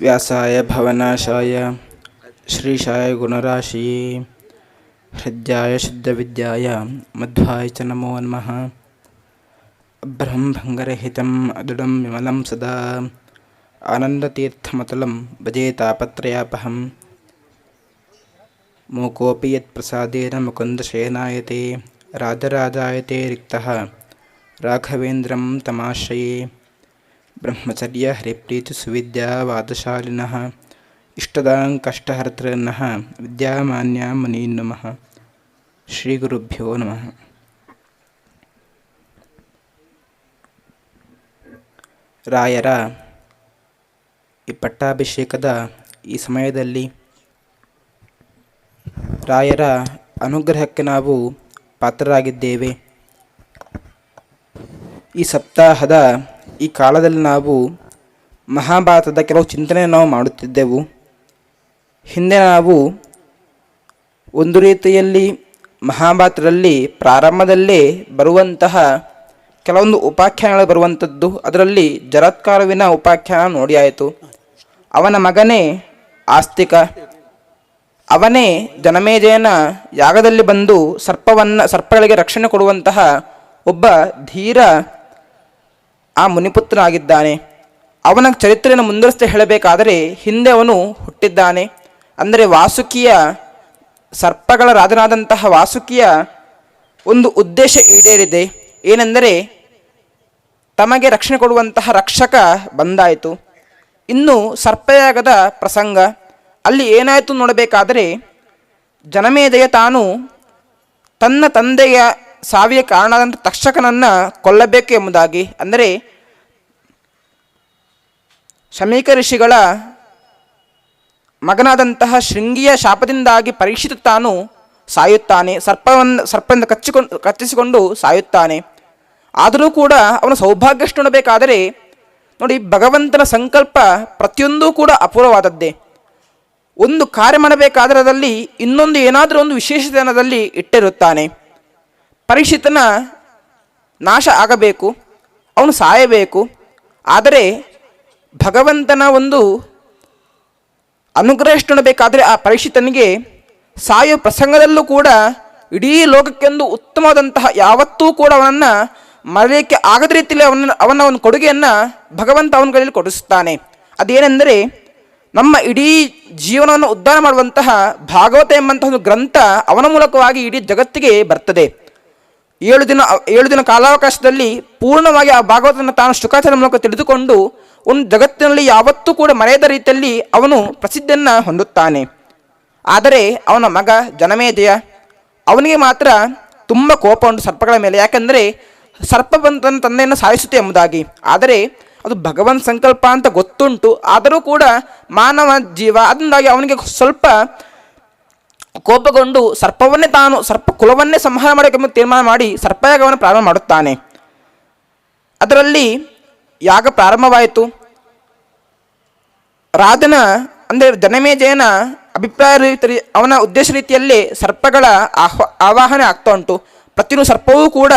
व्यासाय भवनाशाय, श्रीशाय गुणराशि, हृदयाय शुद्धविद्याय, मध्वाय च नमो नमः। अभ्रं भङ्गरहितम् विमल सदा। आनंदतीर्थमतल भजे तापत्रयापहं मूकोऽपि यत्प्रसादेन ರಿಕ್ತಃ ರಾಘವೇಂದ್ರಂ ತಮಾಶ್ರಯೇ ಬ್ರಹ್ಮಚರ್ಯ ಹರಿಪ್ರೀತಿ ಸುವಿದ್ಯಾ ವಾದಶಾಲಿನಃ ಇಷ್ಟದಾಂ ಕಷ್ಟಹರ್ತೃನಃ ವಿದ್ಯಾಮಾನ್ಯ ಮುನೀನ್ ನಮಃ ಶ್ರೀ ಗುರುಭ್ಯೋ ನಮಃ ರಾಯರ ಈ ಪಟ್ಟಾಭಿಷೇಕದ ಈ ಸಮಯದಲ್ಲಿ ರಾಯರ ಅನುಗ್ರಹಕ್ಕೆ ನಾವು ಪಾತ್ರರಾಗಿದ್ದೇವೆ. ಈ ಸಪ್ತಾಹದ ಈ ಕಾಲದಲ್ಲಿ ನಾವು ಮಹಾಭಾರತದ ಕೆಲವು ಚಿಂತನೆಯನ್ನು ನಾವು ಮಾಡುತ್ತಿದ್ದೆವು. ಹಿಂದೆ ನಾವು ಒಂದು ರೀತಿಯಲ್ಲಿ ಮಹಾಭಾರತದಲ್ಲಿ ಪ್ರಾರಂಭದಲ್ಲೇ ಬರುವಂತಹ ಕೆಲವೊಂದು ಉಪಾಖ್ಯಾನಗಳು ಬರುವಂಥದ್ದು. ಅದರಲ್ಲಿ ಜರತ್ಕಾರುವಿನ ಉಪಾಖ್ಯಾನ ನೋಡಿ ಆಯಿತು. ಅವನ ಮಗನೇ ಆಸ್ತಿಕ. ಅವನೇ ಜನಮೇಜಯನ ಯಾಗದಲ್ಲಿ ಬಂದು ಸರ್ಪವನ್ನು, ಸರ್ಪಗಳಿಗೆ ರಕ್ಷಣೆ ಕೊಡುವಂತಹ ಒಬ್ಬ ಧೀರ ಆ ಮುನಿಪುತ್ರನಾಗಿದ್ದಾನೆ. ಅವನ ಚರಿತ್ರೆಯನ್ನು ಮುಂದುವರಿಸ್ತಾ ಹೇಳಬೇಕಾದರೆ ಹಿಂದೆ ಅವನು ಹುಟ್ಟಿದ್ದಾನೆ. ಅಂದರೆ ವಾಸುಕಿಯ, ಸರ್ಪಗಳ ರಾಜನಾದಂತಹ ವಾಸುಕಿಯ ಒಂದು ಉದ್ದೇಶ ಈಡೇರಿದೆ. ಏನೆಂದರೆ ತಮಗೆ ರಕ್ಷಣೆ ಕೊಡುವಂತಹ ರಕ್ಷಕ ಬಂದಾಯಿತು. ಇನ್ನು ಸರ್ಪಯಾಗದ ಪ್ರಸಂಗ. ಅಲ್ಲಿ ಏನಾಯಿತು ನೋಡಬೇಕಾದರೆ ಜನಮೇಜಯ ತಾನು ತನ್ನ ತಂದೆಯ ಸಾವಿಗೆ ಕಾರಣದಂಥ ತಕ್ಷಕನನ್ನು ಕೊಲ್ಲಬೇಕು ಎಂಬುದಾಗಿ. ಅಂದರೆ ಶಮೀಕ ಋಷಿಗಳ ಮಗನಾದಂತಹ ಶೃಂಗಿಯ ಶಾಪದಿಂದಾಗಿ ಪರೀಕ್ಷಿತ ತಾನು ಸಾಯುತ್ತಾನೆ. ಸರ್ಪವನ್ನು ಸರ್ಪದಿಂದ ಕಚ್ಚಿಕೊಂಡು, ಕಚ್ಚಿಸಿಕೊಂಡು ಸಾಯುತ್ತಾನೆ. ಆದರೂ ಕೂಡ ಅವನ ಸೌಭಾಗ್ಯಷ್ಟು ನೋಡಬೇಕಾದರೆ ನೋಡಿ ಭಗವಂತನ ಸಂಕಲ್ಪ ಪ್ರತಿಯೊಂದೂ ಕೂಡ ಅಪೂರ್ವವಾದದ್ದೇ. ಒಂದು ಕಾರ್ಯ ಮಾಡಬೇಕಾದ್ರೆ ಅದರಲ್ಲಿ ಇನ್ನೊಂದು ಏನಾದರೂ ಒಂದು ವಿಶೇಷತನದಲ್ಲಿ ಇಟ್ಟಿರುತ್ತಾನೆ. ಪರೀಕ್ಷಿತನ ನಾಶ ಆಗಬೇಕು, ಅವನು ಸಾಯಬೇಕು. ಆದರೆ ಭಗವಂತನ ಒಂದು ಅನುಗ್ರಹ ಆ ಪರೀಕ್ಷಿತನಿಗೆ ಸಾಯೋ ಪ್ರಸಂಗದಲ್ಲೂ ಕೂಡ ಇಡೀ ಲೋಕಕ್ಕೆಂದು ಉತ್ತಮವಾದಂತಹ ಯಾವತ್ತೂ ಕೂಡ ಅವನನ್ನು ಮರೆಯಕ್ಕೆ ಆಗದ ರೀತಿಯಲ್ಲಿ ಅವನ ಅವನ ಒಂದು ಕೊಡುಗೆಯನ್ನು ಭಗವಂತ ಅವನ ಕೈಯಲ್ಲಿ ಕೊಡಿಸುತ್ತಾನೆ ಅದೇನೆಂದರೆ ನಮ್ಮ ಇಡೀ ಜೀವನವನ್ನು ಉದ್ಧಾರ ಮಾಡುವಂತಹ ಭಾಗವತ ಎಂಬಂತಹ ಒಂದು ಗ್ರಂಥ ಅವನ ಮೂಲಕವಾಗಿ ಇಡೀ ಜಗತ್ತಿಗೆ ಬರ್ತದೆ. ಏಳು ದಿನ ಏಳು ದಿನ ಕಾಲಾವಕಾಶದಲ್ಲಿ ಪೂರ್ಣವಾಗಿ ಆ ಭಾಗವತನ ತಾನು ಶುಕಾಚಾರ ಮೂಲಕ ತಿಳಿದುಕೊಂಡು ಒಂದು ಜಗತ್ತಿನಲ್ಲಿ ಯಾವತ್ತೂ ಕೂಡ ಮರೆಯದ ರೀತಿಯಲ್ಲಿ ಅವನು ಪ್ರಸಿದ್ಧಿಯನ್ನು ಹೊಂದುತ್ತಾನೆ. ಆದರೆ ಅವನ ಮಗ ಜನಮೇಧಯ ಅವನಿಗೆ ಮಾತ್ರ ತುಂಬ ಕೋಪ ಉಂಟು ಸರ್ಪಗಳ ಮೇಲೆ. ಯಾಕೆಂದರೆ ಸರ್ಪ ಬಂದು ತನ್ನ ತಂದೆಯನ್ನು ಸಾಯಿಸುತ್ತೆ ಎಂಬುದಾಗಿ. ಆದರೆ ಅದು ಭಗವಂತ ಸಂಕಲ್ಪ ಅಂತ ಗೊತ್ತುಂಟು. ಆದರೂ ಕೂಡ ಮಾನವ ಜೀವ ಅದರಿಂದಾಗಿ ಅವನಿಗೆ ಸ್ವಲ್ಪ ಕೋಪಗೊಂಡು ಸರ್ಪವನ್ನೇ ತಾನು ಸರ್ಪ ಕುಲವನ್ನೇ ಸಂಹಾರ ಮಾಡಬೇಕೆಂಬ ತೀರ್ಮಾನ ಮಾಡಿ ಸರ್ಪಯಾಗವನ್ನು ಪ್ರಾರಂಭ ಮಾಡುತ್ತಾನೆ. ಅದರಲ್ಲಿ ಯಾಗ ಪ್ರಾರಂಭವಾಯಿತು. ರಾಜನ ಅಂದರೆ ಜನಮೇಜಯನ ಅಭಿಪ್ರಾಯ ರೀತಿ ಅವನ ಉದ್ದೇಶ ರೀತಿಯಲ್ಲಿ ಸರ್ಪಗಳ ಆಹ್ವಾ, ಆವಾಹನೆ ಆಗ್ತಾ ಉಂಟು. ಪ್ರತಿಯೊಂದು ಸರ್ಪವೂ ಕೂಡ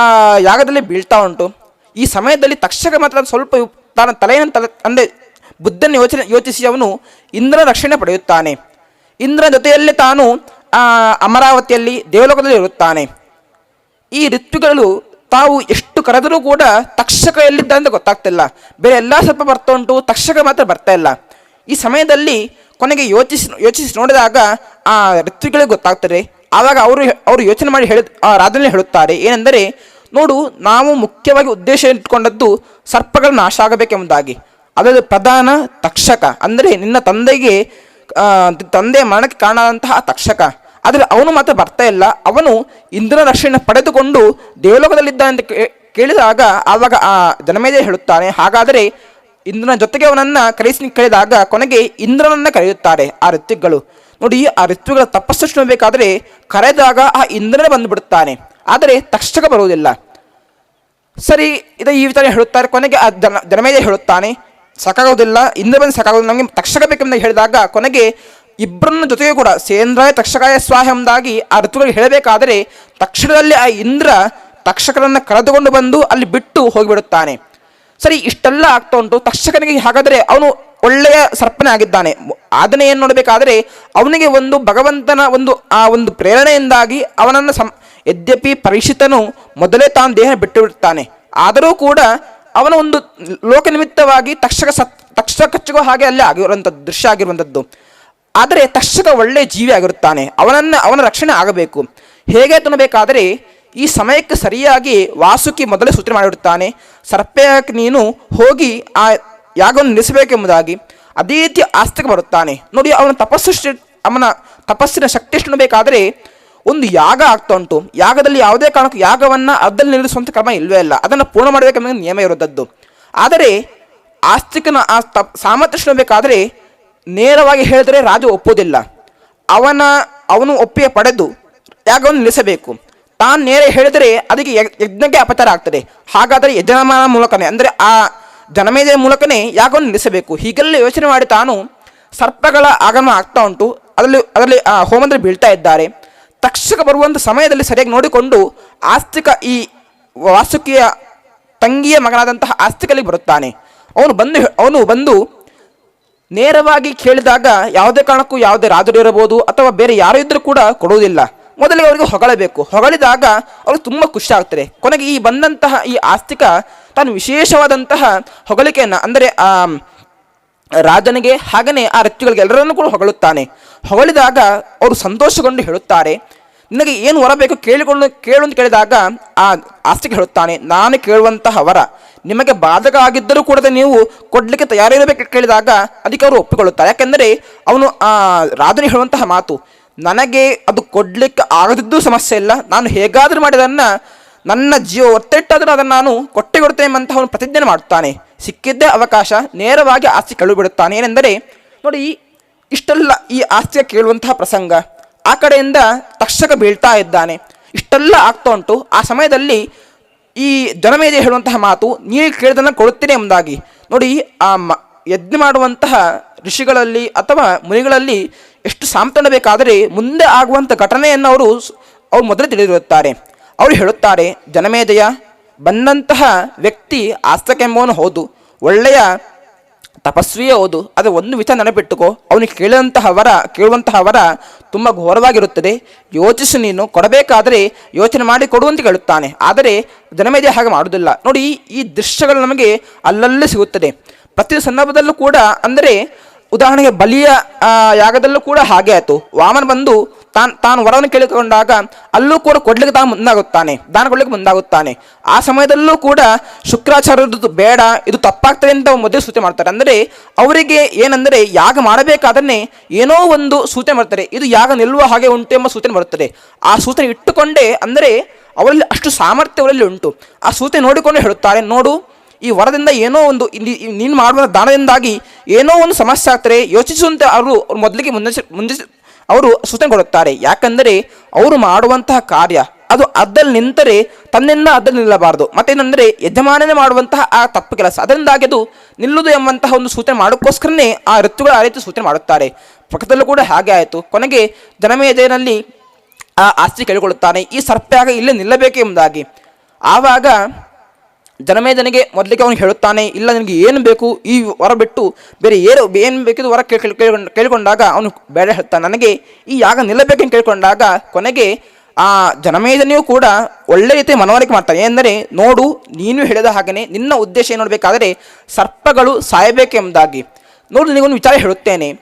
ಆ ಯಾಗದಲ್ಲಿ ಬೀಳ್ತಾ ಉಂಟು. ಈ ಸಮಯದಲ್ಲಿ ತಕ್ಷಕ ಮಾತ್ರ ಸ್ವಲ್ಪ ತನ್ನ ತಲೆಯನ್ನು ತಲೆ ಅಂದರೆ ಬುದ್ಧನ ಯೋಚನೆ ಯೋಚಿಸಿ ಅವನು ಇಂದ್ರನ ರಕ್ಷಣೆ ಪಡೆಯುತ್ತಾನೆ. ಇಂದ್ರನ ಜೊತೆಯಲ್ಲೇ ತಾನು ಅಮರಾವತಿಯಲ್ಲಿ, ದೇವಲೋಕದಲ್ಲಿ ಇರುತ್ತಾನೆ. ಈ ಋತುಗಳು ತಾವು ಎಷ್ಟು ಕರೆದರೂ ಕೂಡ ತಕ್ಷಕ ಎಲ್ಲಿದ್ದ ಅಂತ ಗೊತ್ತಾಗ್ತಿಲ್ಲ. ಬೇರೆ ಎಲ್ಲ ಸ್ವಲ್ಪ ಬರ್ತಾ ಉಂಟು, ತಕ್ಷಕ ಮಾತ್ರ ಬರ್ತಾ ಇಲ್ಲ. ಈ ಸಮಯದಲ್ಲಿ ಕೊನೆಗೆ ಯೋಚಿಸಿ ಯೋಚಿಸಿ ನೋಡಿದಾಗ, ಆ, ಋತುಗಳಿಗೆ ಗೊತ್ತಾಗ್ತದೆ. ಆವಾಗ ಅವರು ಅವರು ಯೋಚನೆ ಮಾಡಿ ಹೇಳ ರಾಜನೇ ಹೇಳುತ್ತಾರೆ. ಏನೆಂದರೆ ನೋಡು, ನಾವು ಮುಖ್ಯವಾಗಿ ಉದ್ದೇಶ ಇಟ್ಕೊಂಡದ್ದು ಸರ್ಪಗಳ ನಾಶ ಆಗಬೇಕೆಂಬುದಾಗಿ. ಅದರ ಪ್ರಧಾನ ತಕ್ಷಕ, ಅಂದರೆ ನಿನ್ನ ತಂದೆಗೆ ತಂದೆಯ ಮರಣಕ್ಕೆ ಕಾಣದಂತಹ ತಕ್ಷಕ. ಆದರೆ ಅವನು ಮಾತ್ರ ಬರ್ತಾ ಇಲ್ಲ. ಅವನು ಇಂದ್ರನ ರಕ್ಷಣೆ ಪಡೆದುಕೊಂಡು ದೇವಲೋಕದಲ್ಲಿದ್ದ ಅಂತ ಕೇಳಿದಾಗ ಆವಾಗ ಆ ಜನಮೇಜ ಹೇಳುತ್ತಾನೆ, ಹಾಗಾದರೆ ಇಂದ್ರನ ಜೊತೆಗೆ ಅವನನ್ನು ಕರೆಸಿ ಕೇಳಿದಾಗ ಕೊನೆಗೆ ಇಂದ್ರನನ್ನ ಕರೆಯುತ್ತಾರೆ ಆ ಋತ್ವಿಗಳು ನೋಡಿ, ಆ ಋತ್ವಿಗಳ ತಪಸ್ಸು ಬೇಕಾದರೆ ಕರೆದಾಗ ಆ ಇಂದ್ರನೇ ಬಂದುಬಿಡುತ್ತಾನೆ. ಆದರೆ ತಕ್ಷಕ ಬರುವುದಿಲ್ಲ. ಸರಿ, ಇದು ಈ ವಿಚಾರ ಹೇಳುತ್ತಾರೆ. ಕೊನೆಗೆ ಆ ಜನ ಜನಮೇಜ ಹೇಳುತ್ತಾನೆ. ಸಾಕಾಗೋದಿಲ್ಲ. ಇಂದ್ರ ಬಂದು ಸಾಕಾಗೋದಿಲ್ಲ. ನಮಗೆ ತಕ್ಷಕ ಬೇಕೆಂದು ಹೇಳಿದಾಗ ಕೊನೆಗೆ ಇಬ್ಬರನ್ನ ಜೊತೆಗೆ ಕೂಡ ಸೇಂದ್ರಾಯ ತಕ್ಷಕಾಯ ಸ್ವಾಹ ಎಂಬುದಾಗಿ ಆ ಋತುಗಳಿಗೆ ಹೇಳಬೇಕಾದರೆ ತಕ್ಷಣದಲ್ಲಿ ಆ ಇಂದ್ರ ತಕ್ಷಕರನ್ನು ಕರೆದುಕೊಂಡು ಬಂದು ಅಲ್ಲಿ ಬಿಟ್ಟು ಹೋಗಿಬಿಡುತ್ತಾನೆ. ಸರಿ, ಇಷ್ಟೆಲ್ಲ ಆಗ್ತಾ ಉಂಟು. ತಕ್ಷಕನಿಗೆ ಹಾಗಾದರೆ ಅವನು ಒಳ್ಳೆಯ ಸರ್ಪನೇ ಆಗಿದ್ದಾನೆ. ಆದನೆಯನ್ನು ನೋಡಬೇಕಾದ್ರೆ ಅವನಿಗೆ ಒಂದು ಭಗವಂತನ ಒಂದು, ಆ ಒಂದು ಪ್ರೇರಣೆಯಿಂದಾಗಿ ಅವನನ್ನು ಸಂ ಯದ್ಯಪಿ ಪರೀಕ್ಷಿತನು ಮೊದಲೇ ತಾನು ದೇಹ ಬಿಟ್ಟು ಬಿಡುತ್ತಾನೆ ಆದರೂ ಕೂಡ ಅವನ ಒಂದು ಲೋಕನಿಮಿತ್ತವಾಗಿ ತಕ್ಷಕ ಸತ್, ತಕ್ಷಕ ಕಚ್ಚುವ ಹಾಗೆ ಅಲ್ಲೇ ಆಗಿರುವಂಥ ದೃಶ್ಯ ಆಗಿರುವಂಥದ್ದು ಆದರೆ ತಕ್ಷಕ ಒಳ್ಳೆಯ ಜೀವಿ ಆಗಿರುತ್ತಾನೆ. ಅವನನ್ನು, ಅವನ ರಕ್ಷಣೆ ಆಗಬೇಕು. ಹೇಗೆ ತಿನ್ನಬೇಕಾದರೆ, ಈ ಸಮಯಕ್ಕೆ ಸರಿಯಾಗಿ ವಾಸುಕಿ ಮೊದಲೇ ಸೂಚನೆ ಮಾಡಿಬಿಡುತ್ತಾನೆ. ಸರ್ಪಯಾಗಿ ನೀನು ಹೋಗಿ ಆ ಯಾಗವನ್ನು ನಿಲ್ಲಿಸಬೇಕೆಂಬುದಾಗಿ ಅದೇ ರೀತಿ ಆಸ್ತಿಗೆ ಬರುತ್ತಾನೆ. ನೋಡಿ, ಅವನ ತಪಸ್ಸು ಅವನ ತಪಸ್ಸಿನ ಶಕ್ತಿ ಎಷ್ಟು ಬೇಕಾದರೆ ಒಂದು ಯಾಗ ಆಗ್ತಾ ಉಂಟು. ಯಾಗದಲ್ಲಿ ಯಾವುದೇ ಕಾರಣಕ್ಕೂ ಯಾಗವನ್ನು ಅರ್ಧದಲ್ಲಿ ನಿಲ್ಲಿಸುವಂಥ ಕ್ರಮ ಇಲ್ಲವೇ ಇಲ್ಲ. ಅದನ್ನು ಪೂರ್ಣ ಮಾಡಬೇಕೆಂಬ ನಿಯಮ ಇರುವಂಥದ್ದು ಆದರೆ ಆಸ್ತಿಕನ ಆ ತ ಸಾಮರ್ಥ್ಯ ಬೇಕಾದರೆ ನೇರವಾಗಿ ಹೇಳಿದರೆ ರಾಜ ಒಪ್ಪುವುದಿಲ್ಲ. ಅವನ, ಅವನು ಒಪ್ಪಿಗೆ ಪಡೆದು ಯಾಗವನ್ನು ನಿಲ್ಲಿಸಬೇಕು. ತಾನು ನೇರ ಹೇಳಿದರೆ ಅದಕ್ಕೆ ಯಜ್ಞಕ್ಕೆ ಅಪಚಾರ ಆಗ್ತದೆ. ಹಾಗಾದರೆ ಯಜಮಾನ ಮೂಲಕನೇ, ಅಂದರೆ ಆ ಜನಮೇಜಯ ಮೂಲಕನೇ ಯಾಗವನ್ನು ನಿಲ್ಲಿಸಬೇಕು. ಹೀಗೆಲ್ಲ ಯೋಚನೆ ಮಾಡಿ ತಾನು ಸರ್ಪಗಳ ಆಗಮ ಆಗ್ತಾ ಉಂಟು. ಅದರಲ್ಲಿ ಅದರಲ್ಲಿ ಹೋಮದಲ್ಲಿ ಬೀಳ್ತಾ ಇದ್ದಾರೆ. ತಕ್ಷಕ ಬರುವಂಥ ಸಮಯದಲ್ಲಿ ಸರಿಯಾಗಿ ನೋಡಿಕೊಂಡು ಆಸ್ತಿಕ ಈ ವಾಸುಕಿಯ ತಂಗಿಯ ಮಗನಾದಂತಹ ಆಸ್ತಿಕಲ್ಲಿ ಬರುತ್ತಾನೆ. ಅವನು ಬಂದು ಅವನು ಬಂದು ನೇರವಾಗಿ ಕೇಳಿದಾಗ ಯಾವುದೇ ಕಾರಣಕ್ಕೂ ಯಾವುದೇ ರಾಜರು ಇರಬಹುದು ಅಥವಾ ಬೇರೆ ಯಾರು ಇದ್ದರೂ ಕೂಡ ಕೊಡುವುದಿಲ್ಲ. ಮೊದಲಿಗೆ ಅವರಿಗೆ ಹೊಗಳಬೇಕು. ಹೊಗಳಿದಾಗ ಅವರು ತುಂಬ ಖುಷಿ ಆಗ್ತಾರೆ ಕೊನೆಗೆ ಈ ಬಂದಂತಹ ಈ ಆಸ್ತಿಕ ತಾನು ವಿಶೇಷವಾದಂತಹ ಹೊಗಳಿಕೆಯನ್ನು, ಅಂದರೆ ರಾಜನಿಗೆ ಹಾಗೆಯೇ ಆ ವ್ಯಕ್ತಿಗಳಿಗೆ ಎಲ್ಲರನ್ನೂ ಕೂಡ ಹೊಗಳುತ್ತಾನೆ. ಹೊಗಳಿದಾಗ ಅವರು ಸಂತೋಷಗೊಂಡು ಹೇಳುತ್ತಾರೆ. ನಿನಗೆ ಏನು ವರ ಬೇಕು ಕೇಳಿಕೊಂಡು ಕೇಳು ಅಂತ ಕೇಳಿದಾಗ ಆ ಆಸ್ತಿಗೆ ಹೇಳುತ್ತಾನೆ, ನಾನು ಕೇಳುವಂತಹ ವರ. ನಿಮಗೆ ಬಾಧಕ ಆಗಿದ್ದರೂ ಕೂಡ ನೀವು ಕೊಡಲಿಕ್ಕೆ ತಯಾರಿರಬೇಕು ಕೇಳಿದಾಗ ಅದಕ್ಕೆ ಅವರು ಒಪ್ಪಿಕೊಳ್ಳುತ್ತಾರೆ. ಯಾಕೆಂದರೆ ಅವನು ಆ ರಾಜನಿಗೆ ಹೇಳುವಂತಹ ಮಾತು, ನನಗೆ ಅದು ಕೊಡಲಿಕ್ಕೆ ಆಗದಿದ್ದು ಸಮಸ್ಯೆ ಇಲ್ಲ. ನಾನು ಹೇಗಾದರೂ ಮಾಡಿದನ್ನು ನನ್ನ ಜೀವ ಒತ್ತೆಟ್ಟಾದರೂ ಅದನ್ನು ನಾನು ಕೊಟ್ಟೆ ಕೊಡ್ತೇನೆ ಎಂಬಂತಹ ಅವನು ಪ್ರತಿಜ್ಞೆ ಮಾಡುತ್ತಾನೆ. ಸಿಕ್ಕಿದ್ದೇ ಅವಕಾಶ, ನೇರವಾಗಿ ಆಸ್ತಿ ಕಳುಬಿಡುತ್ತಾನೆ ಏನೆಂದರೆ, ನೋಡಿ, ಇಷ್ಟೆಲ್ಲ ಈ ಆಸ್ತಿಯ ಕೇಳುವಂತಹ ಪ್ರಸಂಗ. ಆ ಕಡೆಯಿಂದ ತಕ್ಷಕ ಬೀಳ್ತಾ ಇದ್ದಾನೆ. ಇಷ್ಟೆಲ್ಲ ಆಗ್ತಾ ಉಂಟು. ಆ ಸಮಯದಲ್ಲಿ ಈ ಜನಮೇಜೆ ಹೇಳುವಂತಹ ಮಾತು, ನೀನು ಕೇಳಿದನ್ನು ಕೊಡುತ್ತೇನೆ ಎಂಬುದಾಗಿ. ನೋಡಿ, ಆ ಮ, ಯಜ್ಞ ಮಾಡುವಂತಹ ಋಷಿಗಳಲ್ಲಿ ಅಥವಾ ಮುನಿಗಳಲ್ಲಿ ಎಷ್ಟು ಸಾಮ್ತನ ಬೇಕಾದರೆ ಮುಂದೆ ಆಗುವಂಥ ಘಟನೆಯನ್ನು ಅವರು ಅವ್ರು ಮೊದಲೇ ತಿಳಿದಿರುತ್ತಾರೆ. ಅವರು ಹೇಳುತ್ತಾರೆ ಜನಮೇಜಯ ಬಂದಂತಹ ವ್ಯಕ್ತಿ ಆಸ್ತಕೆಂಬವನು ಹೌದು, ಒಳ್ಳೆಯ ತಪಸ್ವಿಯೇ ಹೌದು, ಅದು ಒಂದು ವಿಚಾರ ನೆನಪಿಟ್ಟುಕೋ ಅವನಿಗೆ ಕೇಳಿದಂತಹ ವರ ಕೇಳುವಂತಹ ವರ ತುಂಬ ಘೋರವಾಗಿರುತ್ತದೆ, ಯೋಚಿಸಿ ನೀನು, ಕೊಡಬೇಕಾದರೆ ಯೋಚನೆ ಮಾಡಿ ಕೊಡು ಅಂತ ಹೇಳುತ್ತಾನೆ, ಆದರೆ ಜನಮೇಜಯ ಹಾಗೆ ಮಾಡುವುದಿಲ್ಲ. ನೋಡಿ, ಈ ದೃಶ್ಯಗಳು ನಮಗೆ ಅಲ್ಲಲ್ಲೇ ಸಿಗುತ್ತದೆ. ಪ್ರತಿ ಸಂದರ್ಭದಲ್ಲೂ ಕೂಡ, ಅಂದರೆ ಉದಾಹರಣೆಗೆ ಬಲಿಯ ಯಾಗದಲ್ಲೂ ಕೂಡ ಹಾಗೆ ಆಯಿತು. ವಾಮನ ಬಂದು ತಾನು ತಾನು ವರವನ್ನು ಕೇಳಿಕೊಂಡಾಗ ಅಲ್ಲೂ ಕೂಡ ಕೊಡ್ಲಿಕ್ಕೆ ತಾನು ಮುಂದಾಗುತ್ತಾನೆ ದಾನ ಕೊಡ್ಲಿಕ್ಕೆ ಮುಂದಾಗುತ್ತಾನೆ. ಆ ಸಮಯದಲ್ಲೂ ಕೂಡ ಶುಕ್ರಾಚಾರ್ಯರದ್ದು ಬೇಡ, ಇದು ತಪ್ಪಾಗ್ತದೆ ಅಂತ ಮೊದಲು ಸೂಚನೆ ಮಾಡ್ತಾರೆ. ಅಂದರೆ ಅವರಿಗೆ ಏನಂದರೆ ಯಾಗ ಮಾಡಬೇಕಾದ್ರೆ ಏನೋ ಒಂದು ಸೂಚನೆ ಮಾಡ್ತಾರೆ. ಇದು ಯಾಗ ನಿಲ್ಲುವ ಹಾಗೆ ಉಂಟು ಎಂಬ ಸೂಚನೆ ಬರುತ್ತದೆ. ಆ ಸೂಚನೆ ಇಟ್ಟುಕೊಂಡೇ ಅಂದರೆ ಅವರಲ್ಲಿ ಅಷ್ಟು ಸಾಮರ್ಥ್ಯ ಅವರಲ್ಲಿ ಉಂಟು. ಆ ಸೂಚನೆ ನೋಡಿಕೊಂಡು ಹೇಳುತ್ತಾರೆ, ನೋಡು, ಈ ವರದಿಂದ ಏನೋ ಒಂದು ನೀನು ಮಾಡುವ ದಾನದಿಂದಾಗಿ ಏನೋ ಒಂದು ಸಮಸ್ಯೆ ಆಗ್ತಾರೆ ಯೋಚಿಸುವಂತೆ ಅವರು ಅವ್ರು ಮೊದಲಿಗೆ ಮುಂದೆ ಮುಂದೆ ಅವರು ಸೂಚನೆ ಕೊಡುತ್ತಾರೆ ಯಾಕಂದರೆ ಅವರು ಮಾಡುವಂತಹ ಕಾರ್ಯ, ಅದು ಅದ್ದಲ್ಲಿ ನಿಂತರೆ ತನ್ನಿಂದ ಅದ್ದಲ್ಲಿ ನಿಲ್ಲಬಾರದು. ಮತ್ತೇನೆಂದರೆ ಯಜಮಾನನೇ ಮಾಡುವಂತಹ ಆ ತಪ್ಪು ಕೆಲಸ, ಅದರಿಂದಾಗಿ ಅದು ನಿಲ್ಲುವುದು ಎಂಬಂತಹ ಒಂದು ಸೂಚನೆ ಮಾಡೋಕ್ಕೋಸ್ಕರನೇ ಆ ಋತುಗಳ ಆ ರೀತಿ ಸೂಚನೆ ಮಾಡುತ್ತಾರೆ. ಪಕ್ಕದಲ್ಲೂ ಕೂಡ ಹಾಗೆ ಆಯಿತು. ಕೊನೆಗೆ ಜನಮೇಜಯನಲ್ಲಿ ಆ ಆಸ್ತಿ ಕೇಳಿಕೊಳ್ಳುತ್ತಾನೆ. ಈ ಸರ್ಪ್ಯಾಗ ಇಲ್ಲೇ ನಿಲ್ಲಬೇಕು ಎಂಬುದಾಗಿ. ಆವಾಗ ಜನಮೇಜನಿಗೆ ಮೊದಲಿಗೆ ಅವನು ಹೇಳುತ್ತಾನೆ, ಇಲ್ಲ ನಿನಗೆ ಏನು ಬೇಕು? ಈ ವರ ಬಿಟ್ಟು ಬೇರೆ ಏನು ಏನು ಬೇಕಿದ್ದು ವರ ಕೇಳ್ಕೊಂಡು ಕೇಳ್- ಕೇಳಿಕೊಂಡಾಗ ಅವನು ಬೇಡ ಹೇಳ್ತಾನೆ. ನನಗೆ ಈ ಯಾಗ ನಿಲ್ಲಬೇಕೆಂದು ಕೇಳಿಕೊಂಡಾಗ ಕೊನೆಗೆ ಆ ಜನಮೇಜನೆಯೂ ಕೂಡ ಒಳ್ಳೆ ರೀತಿ ಮನವರಿಕೆ ಮಾಡ್ತಾನೆ. ಏನೆಂದರೆ, ನೋಡು, ನೀನು ಹೇಳಿದ ಹಾಗೆಯೇ ನಿನ್ನ ಉದ್ದೇಶ ಏನು ನೋಡಬೇಕಾದರೆ ಸರ್ಪಗಳು ಸಾಯಬೇಕೆಂಬುದಾಗಿ. ನೋಡು ನಿನಗೊಂದು ವಿಚಾರ ಹೇಳುತ್ತೇನೆ.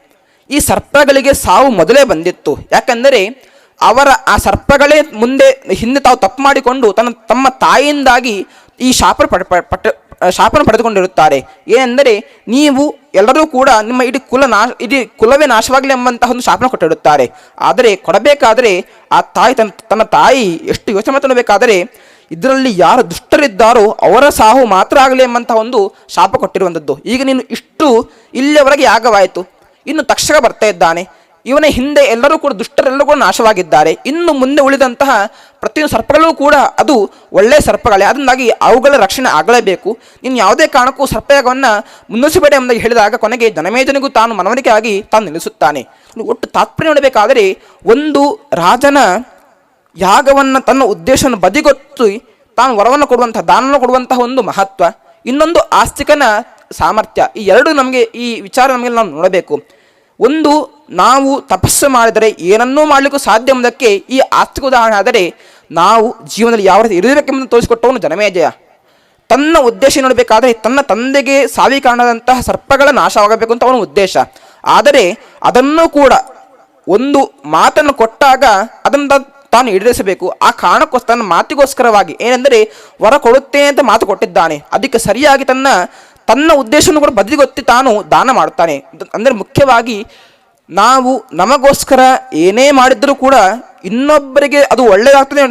ಈ ಸರ್ಪಗಳಿಗೆ ಸಾವು ಮೊದಲೇ ಬಂದಿತ್ತು. ಯಾಕೆಂದರೆ, ಅವರ ಆ ಸರ್ಪಗಳೇ ಮುಂದೆ ಹಿಂದೆ ತಾವು ತಪ್ಪು ಮಾಡಿಕೊಂಡು ತನ್ನ ತಮ್ಮ ತಾಯಿಯಿಂದಾಗಿ ಈ ಶಾಪ ಪಡೆ ಪ- ಪಟ್ಟ ಶಾಪನ ಪಡೆದುಕೊಂಡಿರುತ್ತಾರೆ. ಏನೆಂದರೆ ನೀವು ಎಲ್ಲರೂ ಕೂಡ ನಿಮ್ಮ ಇಡೀ ಕುಲ ನಾಶ, ಇಡೀ ಕುಲವೇ ನಾಶವಾಗಲಿ ಎಂಬಂತಹ ಒಂದು ಶಾಪನ ಕೊಟ್ಟಿರುತ್ತಾರೆ. ಆದರೆ ಕೊಡಬೇಕಾದರೆ ಆ ತಾಯಿ ತನ್ನ ತನ್ನ ತಾಯಿ ಎಷ್ಟು ಯೋಚನೆ ಮಾತನಾಡಬೇಕಾದರೆ ಇದರಲ್ಲಿ ಯಾರು ದುಷ್ಟರಿದ್ದಾರೋ ಅವರ ಸಾಹು ಮಾತ್ರ ಆಗಲಿ ಎಂಬಂತಹ ಒಂದು ಶಾಪ ಕೊಟ್ಟಿರುವಂಥದ್ದು. ಈಗ ನೀನು ಇಷ್ಟು ಇಲ್ಲಿಯವರೆಗೆ ಯಾಗವಾಯಿತು. ಇನ್ನು ತಕ್ಷಕ ಬರ್ತಾ ಇದ್ದಾನೆ. ಇವನ ಹಿಂದೆ ಎಲ್ಲರೂ ಕೂಡ ದುಷ್ಟರೆಲ್ಲರೂ ಕೂಡ ನಾಶವಾಗಿದ್ದಾರೆ. ಇನ್ನು ಮುಂದೆ ಉಳಿದಂತಹ ಪ್ರತಿಯೊಂದು ಸರ್ಪಗಳೂ ಕೂಡ ಅದು ಒಳ್ಳೆಯ ಸರ್ಪಗಳೇ. ಅದರಿಂದಾಗಿ ಅವುಗಳ ರಕ್ಷಣೆ ಆಗಲೇಬೇಕು. ನೀನು ಯಾವುದೇ ಕಾರಣಕ್ಕೂ ಸರ್ಪಯಾಗವನ್ನು ಮುನ್ನಿಸಬೇಡ ಎಂಬುದಾಗಿ ಹೇಳಿದಾಗ ಕೊನೆಗೆ ಜನಮೇಜನಿಗೂ ತಾನು ಮನವರಿಕೆ ಆಗಿ ತಾನು ನಿಲ್ಲಿಸುತ್ತಾನೆ. ಒಟ್ಟು ತಾತ್ಪರ್ಯ ನೋಡಬೇಕಾದರೆ ಒಂದು ರಾಜನ ಯಾಗವನ್ನು ತನ್ನ ಉದ್ದೇಶವನ್ನು ಬದಿಗೊತ್ತು ತಾನು ವರವನ್ನು ಕೊಡುವಂತಹ, ದಾನವನ್ನು ಕೊಡುವಂತಹ ಒಂದು ಮಹತ್ವ. ಇನ್ನೊಂದು ಆಸ್ತಿಕನ ಸಾಮರ್ಥ್ಯ. ಈ ಎರಡು ನಮಗೆ ಈ ವಿಚಾರ ನಮಗೆ ನಾವು ನೋಡಬೇಕು. ಒಂದು ನಾವು ತಪಸ್ಸು ಮಾಡಿದರೆ ಏನನ್ನೂ ಮಾಡಲಿಕ್ಕೂ ಸಾಧ್ಯ ಎಂಬುದಕ್ಕೆ ಈ ಆಸ್ತಿಕ ಉದಾಹರಣೆ ಆದರೆ ನಾವು ಜೀವನದಲ್ಲಿ ಯಾವ ರೀತಿ ಇರಬೇಕೆಂಬುದನ್ನು ತೋರಿಸಿಕೊಟ್ಟವನು ಜನಮೇಜಯ. ತನ್ನ ಉದ್ದೇಶ ನೋಡಬೇಕಾದರೆ ತನ್ನ ತಂದೆಗೆ ಸಾವಿ ಕಾರಣದಂತಹ ಸರ್ಪಗಳ ನಾಶವಾಗಬೇಕು ಅಂತ ಅವನ ಉದ್ದೇಶ. ಆದರೆ ಅದನ್ನು ಕೂಡ ಒಂದು ಮಾತನ್ನು ಕೊಟ್ಟಾಗ ಅದನ್ನು ತಾನು ಈಡೇರಿಸಬೇಕು. ಆ ಕಾರಣಕ್ಕೋಸ್ಕರ ತನ್ನ ಮಾತಿಗೋಸ್ಕರವಾಗಿ ಏನೆಂದರೆ ವರ ಕೊಡುತ್ತೇನೆ ಅಂತ ಮಾತು ಕೊಟ್ಟಿದ್ದಾನೆ. ಅದಕ್ಕೆ ಸರಿಯಾಗಿ ತನ್ನ ತನ್ನ ಉದ್ದೇಶವನ್ನು ಕೂಡ ಬದಿಗೊತ್ತಿ ತಾನು ದಾನ ಮಾಡುತ್ತಾನೆ. ಅಂದರೆ ಮುಖ್ಯವಾಗಿ ನಾವು ನಮಗೋಸ್ಕರ ಏನೇ ಮಾಡಿದರೂ ಕೂಡ ಇನ್ನೊಬ್ಬರಿಗೆ ಅದು ಒಳ್ಳೆಯದಾಗ್ತದೆ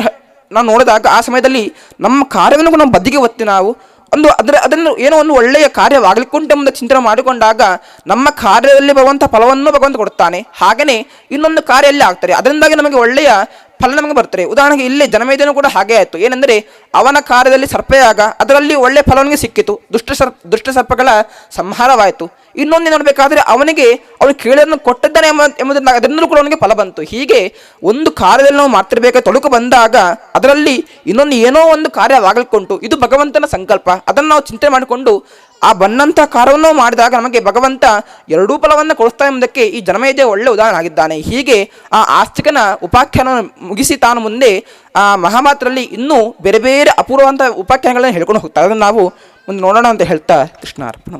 ನಾನು ನೋಡಿದಾಗ ಆ ಸಮಯದಲ್ಲಿ ನಮ್ಮ ಕಾರ್ಯವನ್ನು ನಾವು ಬದಿಗೆ ಒತ್ತಿ ನಾವು ಒಂದು ಅದರ ಅದನ್ನು ಏನೋ ಒಂದು ಒಳ್ಳೆಯ ಕಾರ್ಯವಾಗಲಿಕ್ಕುಂಟು ಮುಂದೆ ಚಿಂತನೆ ಮಾಡಿಕೊಂಡಾಗ ನಮ್ಮ ಕಾರ್ಯದಲ್ಲಿ ಬರುವಂಥ ಫಲವನ್ನು ಭಗವಂತ ಕೊಡುತ್ತಾನೆ. ಹಾಗೆಯೇ ಇನ್ನೊಂದು ಕಾರ್ಯ ಎಲ್ಲಿ ಆಗ್ತಾರೆ. ಅದರಿಂದಾಗಿ ನಮಗೆ ಒಳ್ಳೆಯ ಫಲ ನಮಗೆ ಬರ್ತದೆ. ಉದಾಹರಣೆಗೆ ಇಲ್ಲಿ ಜನಮೇಜನು ಕೂಡ ಹಾಗೆ ಆಯಿತು. ಏನೆಂದರೆ ಅವನ ಕಾರ್ಯದಲ್ಲಿ ಸರ್ಪೆಯಾಗ ಅದರಲ್ಲಿ ಒಳ್ಳೆಯ ಫಲವನಿಗೆ ಸಿಕ್ಕಿತು. ದುಷ್ಟ ಸರ್ ದುಷ್ಟ ಸರ್ಪಗಳ ಸಂಹಾರವಾಯಿತು. ಇನ್ನೊಂದು ನೋಡಬೇಕಾದ್ರೆ ಅವನಿಗೆ ಅವನು ಕೇಳಿದನ್ನು ಕೊಟ್ಟಿದ್ದಾನೆ ಎಂಬ ಎಂಬುದನ್ನು ಅದರಿಂದಲೂ ಕೂಡ ಅವನಿಗೆ ಫಲ ಬಂತು. ಹೀಗೆ ಒಂದು ಕಾರ್ಯದಲ್ಲಿ ನಾವು ಮಾಡ್ತಿರ್ಬೇಕಾದ ತೊಡಕು ಬಂದಾಗ ಅದರಲ್ಲಿ ಇನ್ನೊಂದು ಏನೋ ಒಂದು ಕಾರ್ಯವಾಗಲಿಕ್ಕುಂಟು ಇದು ಭಗವಂತನ ಸಂಕಲ್ಪ. ಅದನ್ನು ನಾವು ಚಿಂತೆ ಮಾಡಿಕೊಂಡು ಆ ಬಂದಂಥ ಕಾರ್ಯವನ್ನು ಮಾಡಿದಾಗ ನಮಗೆ ಭಗವಂತ ಎರಡೂ ಫಲವನ್ನು ಕೊಡಿಸ್ತಾ ಎಂಬುದಕ್ಕೆ ಈ ಜನಮೇಜಯ ಒಳ್ಳೆ ಉದಾಹರಣೆ ಆಗಿದ್ದಾನೆ ಹೀಗೆ ಆ ಆಸ್ತಿಕನ ಉಪಾಖ್ಯಾನವನ್ನು ಮುಗಿಸಿ ತಾನು ಮುಂದೆ ಆ ಮಹಾಮಾತ್ರಲ್ಲಿ ಇನ್ನೂ ಬೇರೆ ಬೇರೆ ಅಪೂರ್ವವಂಥ ಉಪಾಖ್ಯಾನಗಳನ್ನು ಹೇಳ್ಕೊಂಡು ಹೋಗ್ತಾರೆ ಅದನ್ನು ನಾವು ಮುಂದೆ ನೋಡೋಣ ಅಂತ ಹೇಳ್ತಾ ಕೃಷ್ಣ ಅರ್ಪಣ